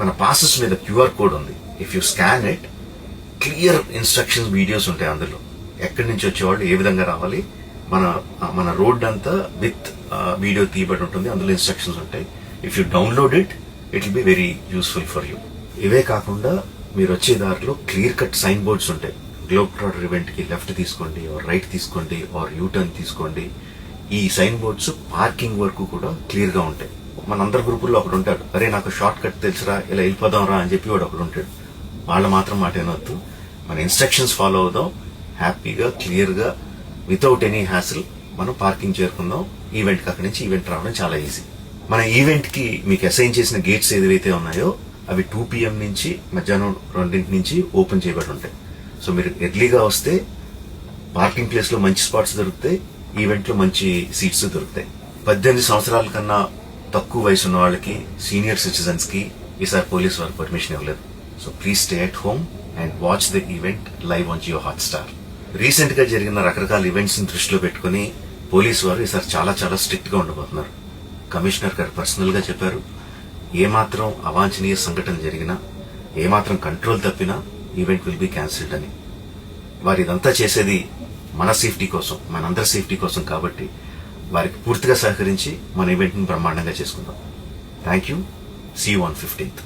మన పాసెస్ మీద QR code ఉంది. If you scan it clear instructions videos ఉంటాయి అందులో. ఎక్కడి నుంచి వచ్చేవాళ్ళు ఏ విధంగా రావాలి మన మన రోడ్ అంతా విత్ వీడియో తీయబడి ఉంటుంది అందులో ఇన్స్ట్రక్షన్స్ ఉంటాయి. If you download it it will be very useful for you ఇవే కాకుండా మీరు వచ్చే దారిలో క్లియర్ కట్ సైన్ బోర్డ్స్ ఉంటాయి. గ్లోబ్ ట్రాటర్ ఈవెంట్కి లెఫ్ట్ తీసుకోండి ఆర్ రైట్ తీసుకోండి ఆర్ యూ టర్న్ తీసుకోండి. ఈ సైన్ బోర్డ్స్ పార్కింగ్ వరకు కూడా క్లియర్గా ఉంటాయి. మనందరి గ్రూపుల్లో ఒకడు ఉంటాడు. అరే నాకు షార్ట్ కట్ తెలుసురా ఇలా వెళ్ళిపోదాం రా అని చెప్పి వాడు ఒకడు ఉంటాడు. వాళ్ళు మాత్రం మాట వినొద్దు. మన ఇన్స్ట్రక్షన్స్ ఫాలో అవుదాం. హ్యాపీగా క్లియర్గా వితౌట్ ఎనీ హ్యాసిల్ మనం పార్కింగ్ చేరుకుందాం. ఈవెంట్కి అక్కడి నుంచి ఈవెంట్ రావడం చాలా ఈజీ మన ఈవెంట్కి మీకు అసైన్ చేసిన గేట్స్ ఏదైతే ఉన్నాయో అవి టూ పిఎం నుంచి మధ్యాహ్నం రెండింటి నుంచి ఓపెన్ చేయబడి ఉంటాయి. సో మీరు ఎర్లీగా వస్తే పార్కింగ్ ప్లేస్లో మంచి స్పాట్స్ దొరుకుతాయి. ఈవెంట్లో మంచి సీట్స్ దొరుకుతాయి. పద్దెనిమిది సంవత్సరాల కన్నా తక్కువ వయసు ఉన్న వాళ్ళకి సీనియర్ సిటిజన్స్కి ఈసారి పోలీస్ వారు పర్మిషన్ ఇవ్వలేదు. So please stay at home and watch the event live on Jio Hotstar రీసెంట్గా జరిగిన రకరకాల ఈవెంట్స్ని దృష్టిలో పెట్టుకుని పోలీస్ వారు ఈసారి చాలా చాలా స్ట్రిక్ట్గా ఉండబోతున్నారు. కమిషనర్ గారు పర్సనల్గా చెప్పారు ఏమాత్రం అవాంఛనీయ సంఘటన జరిగినా ఏమాత్రం కంట్రోల్ తప్పినా ఈవెంట్ విల్ బి క్యాన్సిల్డ్ అని. వారు ఇదంతా చేసేది మన సేఫ్టీ కోసం మనందరి సేఫ్టీ కోసం కాబట్టి వారికి పూర్తిగా సహకరించి మన ఈవెంట్ని బ్రహ్మాండంగా చేసుకుందాం. Thank you see one fifteenth